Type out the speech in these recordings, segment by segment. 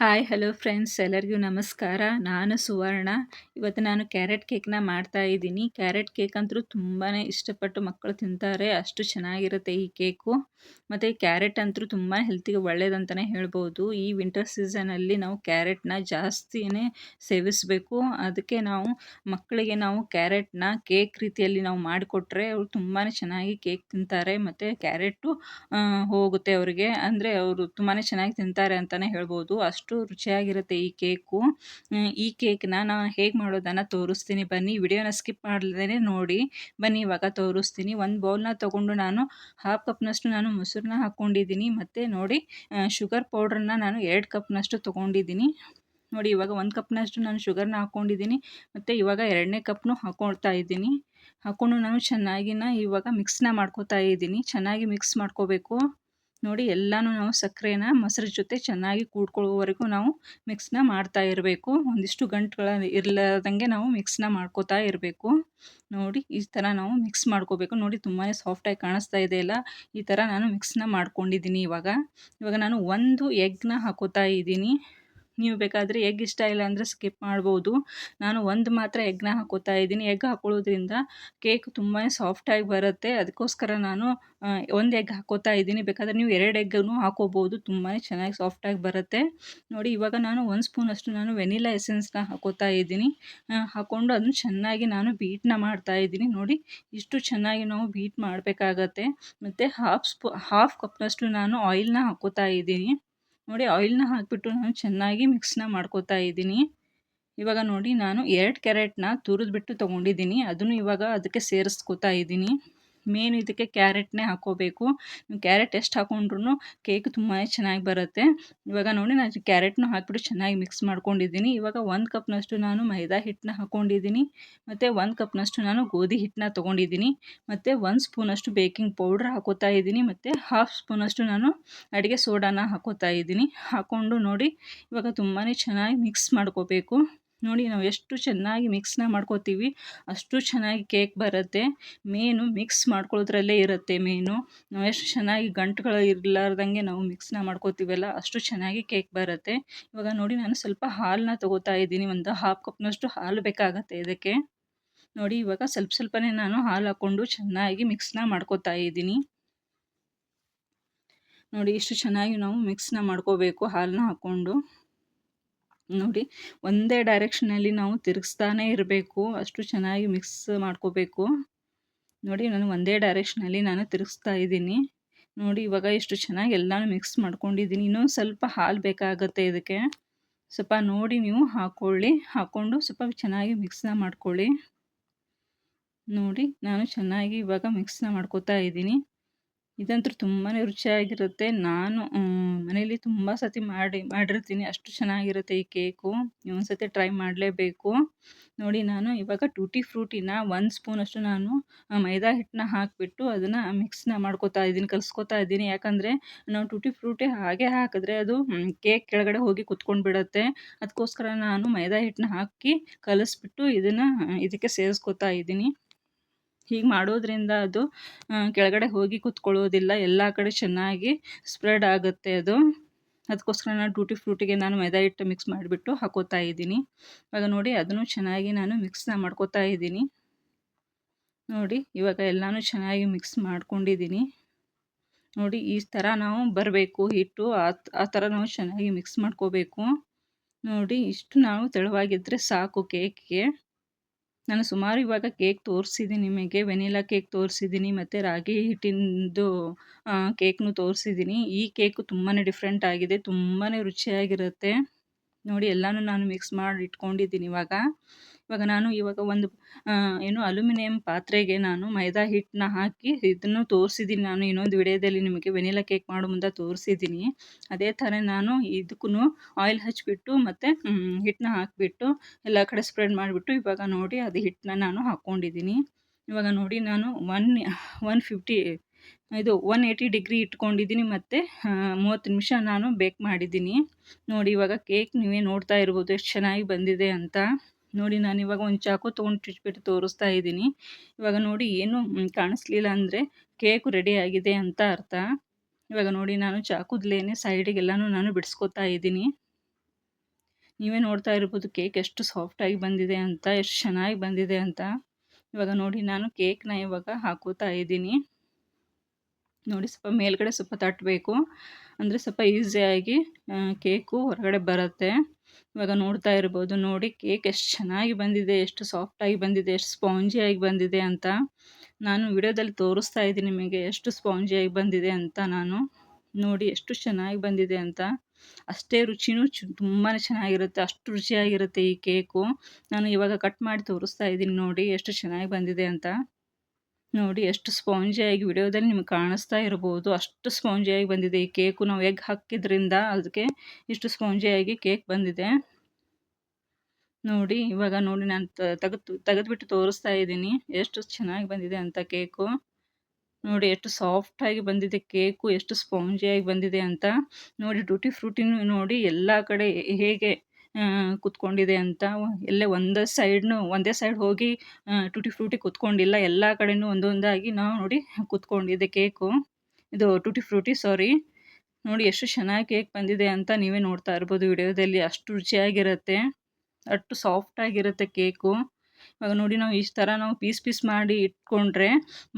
Hi hello friends ಎಲ್ಲರಿಗೂ ನಮಸ್ಕಾರ. ನಾನು ಸುವರ್ಣ. ಇವತ್ತು ನಾನು ಕ್ಯಾರೆಟ್ ಕೇಕ್ನ ಮಾಡ್ತಾ ಇದ್ದೀನಿ. ಕ್ಯಾರೆಟ್ ಕೇಕ್ ಅಂತೂ ತುಂಬಾ ಇಷ್ಟಪಟ್ಟು ಮಕ್ಕಳು ತಿಂತಾರೆ. ಅಷ್ಟು ಚೆನ್ನಾಗಿರುತ್ತೆ ಈ ಕೇಕು ಮತ್ತು ಕ್ಯಾರೆಟ್ ಅಂತೂ ತುಂಬ ಹೆಲ್ತಿಗೆ ಒಳ್ಳೇದಂತಲೇ ಹೇಳ್ಬೋದು. ಈ ವಿಂಟರ್ ಸೀಸನಲ್ಲಿ ನಾವು ಕ್ಯಾರೆಟ್ನ ಜಾಸ್ತಿನೇ ಸೇವಿಸಬೇಕು. ಅದಕ್ಕೆ ನಾವು ಮಕ್ಕಳಿಗೆ ನಾವು ಕ್ಯಾರೆಟ್ನ ಕೇಕ್ ರೀತಿಯಲ್ಲಿ ನಾವು ಮಾಡಿಕೊಟ್ರೆ ಅವರು ತುಂಬಾ ಚೆನ್ನಾಗಿ ಕೇಕ್ ತಿಂತಾರೆ. ಮತ್ತು ಕ್ಯಾರೆಟು ಹೋಗುತ್ತೆ ಅವರಿಗೆ. ಅಂದರೆ ಅವರು ತುಂಬಾ ಚೆನ್ನಾಗಿ ತಿಂತಾರೆ ಅಂತಲೇ ಹೇಳ್ಬೋದು. ಅಷ್ಟು ಅಷ್ಟು ರುಚಿಯಾಗಿರುತ್ತೆ ಈ ಕೇಕು. ಈ ಕೇಕ್ನ ನಾನು ಹೇಗೆ ಮಾಡೋದನ್ನು ತೋರಿಸ್ತೀನಿ. ಬನ್ನಿ, ವಿಡಿಯೋನ ಸ್ಕಿಪ್ ಮಾಡಲೇ ನೋಡಿ. ಬನ್ನಿ, ಇವಾಗ ತೋರಿಸ್ತೀನಿ. ಒಂದು ಬೌಲ್ನ ತೊಗೊಂಡು ನಾನು ಹಾಫ್ ಕಪ್ನಷ್ಟು ನಾನು ಮೊಸರನ್ನ ಹಾಕ್ಕೊಂಡಿದ್ದೀನಿ ಮತ್ತು ನೋಡಿ ಶುಗರ್ ಪೌಡ್ರನ್ನ ನಾನು ಎರಡು ಕಪ್ನಷ್ಟು ತೊಗೊಂಡಿದ್ದೀನಿ. ನೋಡಿ, ಇವಾಗ ಒಂದು ಕಪ್ನಷ್ಟು ನಾನು ಶುಗರ್ನ ಹಾಕ್ಕೊಂಡಿದ್ದೀನಿ ಮತ್ತು ಇವಾಗ ಎರಡನೇ ಕಪ್ನು ಹಾಕ್ಕೊಳ್ತಾ ಇದ್ದೀನಿ. ಹಾಕ್ಕೊಂಡು ನಾನು ಚೆನ್ನಾಗಿನ ಇವಾಗ ಮಿಕ್ಸ್ನ ಮಾಡ್ಕೋತಾ ಇದ್ದೀನಿ. ಚೆನ್ನಾಗಿ ಮಿಕ್ಸ್ ಮಾಡ್ಕೋಬೇಕು. ನೋಡಿ ಎಲ್ಲನೂ ನಾವು ಸಕ್ಕರೆನ ಮೊಸರು ಜೊತೆ ಚೆನ್ನಾಗಿ ಕೂಡ್ಕೊಳ್ಳೋವರೆಗೂ ನಾವು ಮಿಕ್ಸ್ನ ಮಾಡ್ತಾ ಇರಬೇಕು. ಒಂದಿಷ್ಟು ಗಂಟುಗಳ ಇರಲಾರ್ದಂಗೆ ನಾವು ಮಿಕ್ಸ್ನ ಮಾಡ್ಕೋತಾ ಇರಬೇಕು. ನೋಡಿ ಈ ಥರ ನಾವು ಮಿಕ್ಸ್ ಮಾಡ್ಕೋಬೇಕು. ನೋಡಿ ತುಂಬಾ ಸಾಫ್ಟಾಗಿ ಕಾಣಿಸ್ತಾ ಇದೆ ಅಲ್ಲ? ಈ ಥರ ನಾನು ಮಿಕ್ಸ್ನ ಮಾಡ್ಕೊಂಡಿದ್ದೀನಿ ಇವಾಗ. ಇವಾಗ ನಾನು ಒಂದು ಎಗ್ನ ಹಾಕೋತಾ ಇದ್ದೀನಿ. ನೀವು ಬೇಕಾದರೆ ಎಗ್ ಇಷ್ಟ ಇಲ್ಲ ಅಂದರೆ ಸ್ಕಿಪ್ ಮಾಡ್ಬೋದು. ನಾನು ಒಂದು ಮಾತ್ರ ಎಗ್ನ ಹಾಕೋತಾ ಇದ್ದೀನಿ. ಎಗ್ ಹಾಕೊಳ್ಳೋದ್ರಿಂದ ಕೇಕ್ ತುಂಬಾ ಸಾಫ್ಟಾಗಿ ಬರುತ್ತೆ. ಅದಕ್ಕೋಸ್ಕರ ನಾನು ಒಂದು ಎಗ್ ಹಾಕೋತಾ ಇದ್ದೀನಿ. ಬೇಕಾದರೆ ನೀವು ಎರಡು ಎಗ್ಗನ್ನು ಹಾಕೋಬೋದು. ತುಂಬಾ ಚೆನ್ನಾಗಿ ಸಾಫ್ಟಾಗಿ ಬರುತ್ತೆ. ನೋಡಿ, ಇವಾಗ ನಾನು ಒಂದು ಸ್ಪೂನಷ್ಟು ನಾನು ವೆನಿಲಾ ಎಸೆನ್ಸ್ನ ಹಾಕೋತಾ ಇದ್ದೀನಿ. ಹಾಕ್ಕೊಂಡು ಅದನ್ನು ಚೆನ್ನಾಗಿ ನಾನು ಬೀಟ್ನ ಮಾಡ್ತಾ ಇದ್ದೀನಿ. ನೋಡಿ, ಇಷ್ಟು ಚೆನ್ನಾಗಿ ನಾವು ಬೀಟ್ ಮಾಡಬೇಕಾಗತ್ತೆ. ಮತ್ತು ಹಾಫ್ ಸ್ಪೂ ಹಾಫ್ ಕಪ್ನಷ್ಟು ನಾನು ಆಯಿಲ್ನ ಹಾಕೋತಾ ಇದ್ದೀನಿ. ನೋಡಿ ಆಯಿಲ್ನ ಹಾಕಿಬಿಟ್ಟು ನಾನು ಚೆನ್ನಾಗಿ ಮಿಕ್ಸ್ನ ಮಾಡ್ಕೋತಾ ಇದ್ದೀನಿ. ಇವಾಗ ನೋಡಿ ನಾನು ಎರಡು ಕ್ಯಾರೆಟ್ನ ತುರಿದ್ಬಿಟ್ಟು ತೊಗೊಂಡಿದ್ದೀನಿ. ಅದನ್ನು ಇವಾಗ ಅದಕ್ಕೆ ಸೇರಿಸ್ಕೋತಾ ಇದ್ದೀನಿ. ಮೇನ್ ಇದಕ್ಕೆ ಕ್ಯಾರೆಟ್ನೇ ನೀವು ಕ್ಯಾರೆಟ್ ಎಷ್ಟು ಹಾಕೊಂಡ್ರೂ ಕೇಕ್ ತುಂಬಾ ಚೆನ್ನಾಗಿ ಬರುತ್ತೆ. ಇವಾಗ ನೋಡಿ ನಾನು ಕ್ಯಾರೆಟ್ನ ಹಾಕಿಬಿಟ್ಟು ಚೆನ್ನಾಗಿ ಮಿಕ್ಸ್ ಮಾಡ್ಕೊಂಡಿದ್ದೀನಿ. ಇವಾಗ ಒಂದು ಕಪ್ನಷ್ಟು ನಾನು ಮೈದಾ ಹಿಟ್ಟನ್ನ ಹಾಕ್ಕೊಂಡಿದ್ದೀನಿ ಮತ್ತು ಒಂದು ಕಪ್ನಷ್ಟು ನಾನು ಗೋಧಿ ಹಿಟ್ಟನ್ನ ತೊಗೊಂಡಿದ್ದೀನಿ. ಮತ್ತು ಒಂದು ಸ್ಪೂನಷ್ಟು ಬೇಕಿಂಗ್ ಪೌಡ್ರ್ ಹಾಕೋತಾ ಇದ್ದೀನಿ. ಮತ್ತು ಹಾಫ್ ಸ್ಪೂನಷ್ಟು ನಾನು ಅಡುಗೆ ಸೋಡಾನ ಹಾಕೋತಾ ಇದ್ದೀನಿ. ಹಾಕ್ಕೊಂಡು ನೋಡಿ ಇವಾಗ ತುಂಬಾ ಚೆನ್ನಾಗಿ ಮಿಕ್ಸ್ ಮಾಡ್ಕೋಬೇಕು. ನೋಡಿ ನಾವು ಎಷ್ಟು ಚೆನ್ನಾಗಿ ಮಿಕ್ಸ್ನ ಮಾಡ್ಕೋತೀವಿ, ಅಷ್ಟು ಚೆನ್ನಾಗಿ ಕೇಕ್ ಬರುತ್ತೆ. ಮೇನು ಮಿಕ್ಸ್ ಮಾಡ್ಕೊಳ್ಳೋದ್ರಲ್ಲೇ ಇರುತ್ತೆ ಮೇನು ನಾವು ಎಷ್ಟು ಚೆನ್ನಾಗಿ ಗಂಟುಗಳು ಇರಲಾರ್ದಂಗೆ ನಾವು ಮಿಕ್ಸ್ನ ಮಾಡ್ಕೋತೀವಲ್ಲ, ಅಷ್ಟು ಚೆನ್ನಾಗಿ ಕೇಕ್ ಬರುತ್ತೆ. ಇವಾಗ ನೋಡಿ ನಾನು ಸ್ವಲ್ಪ ಹಾಲನ್ನ ತೊಗೋತಾ ಇದ್ದೀನಿ, ಒಂದು ಹಾಫ್ ಕಪ್ನಷ್ಟು ಹಾಲು ಬೇಕಾಗತ್ತೆ ಇದಕ್ಕೆ. ನೋಡಿ ಇವಾಗ ಸ್ವಲ್ಪ ಸ್ವಲ್ಪನೇ ನಾನು ಹಾಲು ಹಾಕ್ಕೊಂಡು ಚೆನ್ನಾಗಿ ಮಿಕ್ಸ್ನ ಮಾಡ್ಕೋತಾ ಇದ್ದೀನಿ. ನೋಡಿ ಇಷ್ಟು ಚೆನ್ನಾಗಿ ನಾವು ಮಿಕ್ಸ್ನ ಮಾಡ್ಕೋಬೇಕು ಹಾಲನ್ನ ಹಾಕ್ಕೊಂಡು. ನೋಡಿ, ಒಂದೇ ಡೈರೆಕ್ಷನಲ್ಲಿ ನಾವು ತಿರುಗಿಸ್ತಾನೇ ಇರಬೇಕು, ಅಷ್ಟು ಚೆನ್ನಾಗಿ ಮಿಕ್ಸ್ ಮಾಡ್ಕೋಬೇಕು. ನೋಡಿ, ನಾನು ಒಂದೇ ಡೈರೆಕ್ಷನಲ್ಲಿ ನಾನು ತಿರುಗಿಸ್ತಾ ಇದ್ದೀನಿ. ನೋಡಿ, ಇವಾಗ ಎಷ್ಟು ಚೆನ್ನಾಗಿ ಎಲ್ಲನೂ ಮಿಕ್ಸ್ ಮಾಡ್ಕೊಂಡಿದ್ದೀನಿ. ಇನ್ನೊಂದು ಸ್ವಲ್ಪ ಹಾಲು ಬೇಕಾಗುತ್ತೆ ಇದಕ್ಕೆ. ಸ್ವಲ್ಪ ನೋಡಿ ನೀವು ಹಾಕ್ಕೊಳ್ಳಿ ಹಾಕ್ಕೊಂಡು ಸ್ವಲ್ಪ ಚೆನ್ನಾಗಿ ಮಿಕ್ಸ್ನ ಮಾಡ್ಕೊಳ್ಳಿ. ನೋಡಿ, ನಾನು ಚೆನ್ನಾಗಿ ಇವಾಗ ಮಿಕ್ಸ್ನ ಮಾಡ್ಕೋತಾ ಇದ್ದೀನಿ. ಇದಂತೂ ತುಂಬಾ ರುಚಿಯಾಗಿರುತ್ತೆ. ನಾನು ಮನೇಲಿ ತುಂಬ ಸತಿ ಮಾಡಿ, ಮಾಡಿರ್ತೀನಿ. ಅಷ್ಟು ಚೆನ್ನಾಗಿರುತ್ತೆ ಈ ಕೇಕು. ಒಂದು ಸತಿ ಟ್ರೈ ಮಾಡಲೇಬೇಕು. ನೋಡಿ, ನಾನು ಇವಾಗ ಟೂಟಿ ಫ್ರೂಟಿನ ಒಂದು ಸ್ಪೂನಷ್ಟು ನಾನು ಮೈದಾ ಹಿಟ್ಟನ್ನ ಹಾಕಿಬಿಟ್ಟು ಅದನ್ನು ಮಿಕ್ಸ್ನ ಮಾಡ್ಕೋತಾ ಇದ್ದೀನಿ, ಕಲಿಸ್ಕೋತಾ ಇದ್ದೀನಿ. ಯಾಕಂದರೆ, ನಾವು ಟೂಟಿ ಫ್ರೂಟಿ ಹಾಗೆ ಹಾಕಿದ್ರೆ ಅದು ಕೇಕ್ ಕೆಳಗಡೆ ಹೋಗಿ ಕುತ್ಕೊಂಡು ಬಿಡುತ್ತೆ. ಅದಕ್ಕೋಸ್ಕರ ನಾನು ಮೈದಾ ಹಿಟ್ಟನ್ನ ಹಾಕಿ ಕಲಿಸ್ಬಿಟ್ಟು ಇದನ್ನು, ಇದಕ್ಕೆ ಸೇರಿಸ್ಕೊತಾ ಇದ್ದೀನಿ. ಹೀಗೆ ಮಾಡೋದ್ರಿಂದ ಅದು ಕೆಳಗಡೆ ಹೋಗಿ ಕುತ್ಕೊಳ್ಳೋದಿಲ್ಲ, ಎಲ್ಲ ಕಡೆ ಚೆನ್ನಾಗಿ ಸ್ಪ್ರೆಡ್ ಆಗುತ್ತೆ ಅದು. ಅದಕ್ಕೋಸ್ಕರ ನಾನು ಟೂಟಿ ಫ್ರೂಟಿಗೆ ನಾನು ಮೈದಾ ಹಿಟ್ಟು ಮಿಕ್ಸ್ ಮಾಡಿಬಿಟ್ಟು ಹಾಕೋತಾ ಇದ್ದೀನಿ. ಇವಾಗ ನೋಡಿ ಅದನ್ನು ಚೆನ್ನಾಗಿ ನಾನು ಮಿಕ್ಸ್ ಮಾಡ್ಕೋತಾ ಇದ್ದೀನಿ. ನೋಡಿ ಇವಾಗ ಎಲ್ಲನೂ ಚೆನ್ನಾಗಿ ಮಿಕ್ಸ್ ಮಾಡ್ಕೊಂಡಿದ್ದೀನಿ. ನೋಡಿ ಈ ಥರ ನಾವು ಬರಬೇಕು, ಹಿಟ್ಟು ಆ ಥರ ನಾವು ಚೆನ್ನಾಗಿ ಮಿಕ್ಸ್ ಮಾಡ್ಕೋಬೇಕು. ನೋಡಿ ಇಷ್ಟು ನಾವು ತೆಳುವಾಗಿದ್ದರೆ ಸಾಕು ಕೇಕ್ಗೆ ನಾನು ಸುಮಾರು ಇವಾಗ ಕೇಕ್ ತೋರಿಸಿದ್ದೀನಿ ನಿಮಗೆ, ವೆನಿಲಾ ಕೇಕ್ ತೋರಿಸಿದ್ದೀನಿ ಮತ್ತು ರಾಗಿ ಹಿಟ್ಟಿಂದು ಕೇಕ್ನು ತೋರಿಸಿದ್ದೀನಿ. ಈ ಕೇಕು ತುಂಬಾ ಡಿಫ್ರೆಂಟ್ ಆಗಿದೆ ತುಂಬಾ ರುಚಿಯಾಗಿರುತ್ತೆ. ನೋಡಿ ಎಲ್ಲನೂ ನಾನು ಮಿಕ್ಸ್ ಮಾಡಿ ಇಟ್ಕೊಂಡಿದ್ದೀನಿ ಇವಾಗ. ಇವಾಗ ನಾನು ಇವಾಗ ಒಂದು ಏನು ಅಲ್ಯೂಮಿನಿಯಂ ಪಾತ್ರೆಗೆ ನಾನು ಮೈದಾ ಹಿಟ್ಟನ್ನ ಹಾಕಿ ಇದನ್ನು ತೋರಿಸಿದ್ದೀನಿ. ನಾನು ಇನ್ನೊಂದು ವಿಡಿಯೋದಲ್ಲಿ ನಿಮಗೆ ವೆನಿಲಾ ಕೇಕ್ ಮಾಡೋ ಮುಂದೆ ತೋರಿಸಿದ್ದೀನಿ. ಅದೇ ಥರ ನಾನು ಇದಕ್ಕೂ ಆಯಿಲ್ ಹಚ್ಚಿಬಿಟ್ಟು ಮತ್ತು ಹಿಟ್ಟನ್ನ ಹಾಕಿಬಿಟ್ಟು ಎಲ್ಲ ಕಡೆ ಸ್ಪ್ರೆಡ್ ಮಾಡಿಬಿಟ್ಟು ಇವಾಗ ನೋಡಿ ಅದು ಹಿಟ್ಟನ್ನ ನಾನು ಹಾಕ್ಕೊಂಡಿದ್ದೀನಿ ಇವಾಗ ನೋಡಿ ನಾನು ಒನ್ ಒನ್ ಫಿಫ್ಟಿ, ಇದು ಒನ್ ಏಯ್ಟಿ ಡಿಗ್ರಿ ಇಟ್ಕೊಂಡಿದ್ದೀನಿ ಮತ್ತು ಮೂವತ್ತು ನಿಮಿಷ ನಾನು ಬೇಕ್ ಮಾಡಿದ್ದೀನಿ. ನೋಡಿ ಇವಾಗ ಕೇಕ್ ನೀವೇ ನೋಡ್ತಾ ಇರ್ಬೋದು, ಎಷ್ಟು ಚೆನ್ನಾಗಿ ಬಂದಿದೆ ಅಂತ. ನೋಡಿ, ನಾನು ಇವಾಗ ಒಂದು ಚಾಕು ತೊಗೊಂಡು ಚುಚ್ಚಿಬಿಟ್ಟು ತೋರಿಸ್ತಾ ಇದ್ದೀನಿ. ಇವಾಗ ನೋಡಿ, ಏನು ಕಾಣಿಸ್ಲಿಲ್ಲ ಅಂದರೆ ಕೇಕು ರೆಡಿ ಆಗಿದೆ ಅಂತ ಅರ್ಥ. ಇವಾಗ ನೋಡಿ, ನಾನು ಚಾಕುದ್ಲೇನೆ ಸೈಡಿಗೆಲ್ಲನೂ ನಾನು ಬಿಡಿಸ್ಕೊತಾ ಇದ್ದೀನಿ. ನೀವೇ ನೋಡ್ತಾ ಇರ್ಬೋದು, ಕೇಕ್ ಎಷ್ಟು ಸಾಫ್ಟಾಗಿ ಬಂದಿದೆ ಅಂತ, ಎಷ್ಟು ಚೆನ್ನಾಗಿ ಬಂದಿದೆ ಅಂತ. ಇವಾಗ ನೋಡಿ, ನಾನು ಕೇಕ್ನ ಇವಾಗ ಹಾಕೋತಾ ಇದ್ದೀನಿ. ನೋಡಿ ಸ್ವಲ್ಪ ಮೇಲ್ಗಡೆ ಸ್ವಲ್ಪ ತಟ್ಟಬೇಕು ಅಂದರೆ ಸ್ವಲ್ಪ ಈಸಿಯಾಗಿ ಕೇಕು ಹೊರಗಡೆ ಬರುತ್ತೆ. ಇವಾಗ ನೋಡ್ತಾ ಇರ್ಬೋದು ನೋಡಿ ಕೇಕ್ ಎಷ್ಟು ಚೆನ್ನಾಗಿ ಬಂದಿದೆ, ಎಷ್ಟು ಸಾಫ್ಟಾಗಿ ಬಂದಿದೆ, ಎಷ್ಟು ಸ್ಪಾಂಜಿಯಾಗಿ ಬಂದಿದೆ ಅಂತ ನಾನು ವಿಡಿಯೋದಲ್ಲಿ ತೋರಿಸ್ತಾ ಇದ್ದೀನಿ ನಿಮಗೆ ಎಷ್ಟು ಸ್ಪಾಂಜಿಯಾಗಿ ಬಂದಿದೆ ಅಂತ ನಾನು ನೋಡಿ, ಎಷ್ಟು ಚೆನ್ನಾಗಿ ಬಂದಿದೆ ಅಂತ. ಅಷ್ಟೇ ರುಚಿನೂ ಚು ತುಂಬಾ ಚೆನ್ನಾಗಿರುತ್ತೆ, ಅಷ್ಟು ರುಚಿಯಾಗಿರುತ್ತೆ ಈ ಕೇಕು ನಾನು ಇವಾಗ ಕಟ್ ಮಾಡಿ ತೋರಿಸ್ತಾ ಇದ್ದೀನಿ ನೋಡಿ, ಎಷ್ಟು ಚೆನ್ನಾಗಿ ಬಂದಿದೆ ಅಂತ. ನೋಡಿ ಎಷ್ಟು ಸ್ಪಾಂಜಿಯಾಗಿ ವಿಡಿಯೋದಲ್ಲಿ ನಿಮ್ಗೆ ಕಾಣಿಸ್ತಾ ಇರ್ಬೋದು. ಅಷ್ಟು ಸ್ಪಾಂಜಿಯಾಗಿ ಬಂದಿದೆ. ಈ ಕೇಕು ನಾವು ಎಗ್ ಹಾಕಿದ್ರಿಂದ ಅದಕ್ಕೆ ಇಷ್ಟು ಸ್ಪಾಂಜಿಯಾಗಿ ಕೇಕ್ ಬಂದಿದೆ. ನೋಡಿ, ಇವಾಗ ನೋಡಿ ನಾನು ತೆಗೆದು, ತೆಗೆದುಬಿಟ್ಟು ತೋರಿಸ್ತಾ ಇದ್ದೀನಿ. ಎಷ್ಟು ಚೆನ್ನಾಗಿ ಬಂದಿದೆ ಅಂತ ಕೇಕು. ನೋಡಿ, ಎಷ್ಟು ಸಾಫ್ಟಾಗಿ ಬಂದಿದೆ ಕೇಕು. ಎಷ್ಟು ಸ್ಪಾಂಜಿಯಾಗಿ ಬಂದಿದೆ ಅಂತ. ನೋಡಿ, ಟೂಟಿ ಫ್ರೂಟಿನೂ ನೋಡಿ ಎಲ್ಲ ಕಡೆ ಹೇಗೆ ಕುತ್ಕೊಂಡಿದೆ ಅಂತ ಎಲ್ಲೇ ಒಂದೇ ಸೈಡ್ನು, ಒಂದೇ ಸೈಡ್ ಹೋಗಿ ಟೂಟಿ ಫ್ರೂಟಿ ಕುತ್ಕೊಂಡಿಲ್ಲ, ಎಲ್ಲ ಕಡೆನೂ ಒಂದೊಂದಾಗಿ ನಾವು ನೋಡಿ ಕೂತ್ಕೊಂಡಿದೆ ಕೇಕು. ಇದು ಟೂಟಿ ಫ್ರೂಟಿ ಸಾರಿ ನೋಡಿ ಎಷ್ಟು ಚೆನ್ನಾಗಿ ಕೇಕ್ ಬಂದಿದೆ ಅಂತ ನೀವೇ ನೋಡ್ತಾ ಇರ್ಬೋದು ವಿಡಿಯೋದಲ್ಲಿ. ಅಷ್ಟು ರುಚಿಯಾಗಿರುತ್ತೆ. ಅಷ್ಟು ಸಾಫ್ಟಾಗಿರುತ್ತೆ ಕೇಕು. ಇವಾಗ ನೋಡಿ ನಾವು ಈ ಥರ ನಾವು ಪೀಸ್ ಪೀಸ್ ಮಾಡಿ ಇಟ್ಕೊಂಡ್ರೆ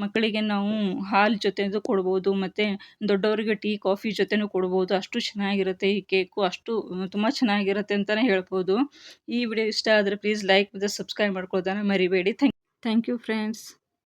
ಮಕ್ಕಳಿಗೆ ನಾವು ಹಾಲು ಜೊತೆದು ಕೊಡ್ಬೋದು, ಮತ್ತು ದೊಡ್ಡವರಿಗೆ ಟೀ, ಕಾಫಿ ಜೊತೆನೂ ಕೊಡ್ಬೋದು. ಅಷ್ಟು ಚೆನ್ನಾಗಿರುತ್ತೆ ಈ ಕೇಕು, ಅಷ್ಟು ತುಂಬ ಚೆನ್ನಾಗಿರುತ್ತೆ ಅಂತಲೇ ಹೇಳ್ಬೋದು. ಈ ವಿಡಿಯೋ ಇಷ್ಟ ಆದರೆ ಪ್ಲೀಸ್ ಲೈಕ್ ಮತ್ತು ಸಬ್ಸ್ಕ್ರೈಬ್ ಮಾಡ್ಕೊಳ್ತಾನೆ ಮರಿಬೇಡಿ. Thank thank you friends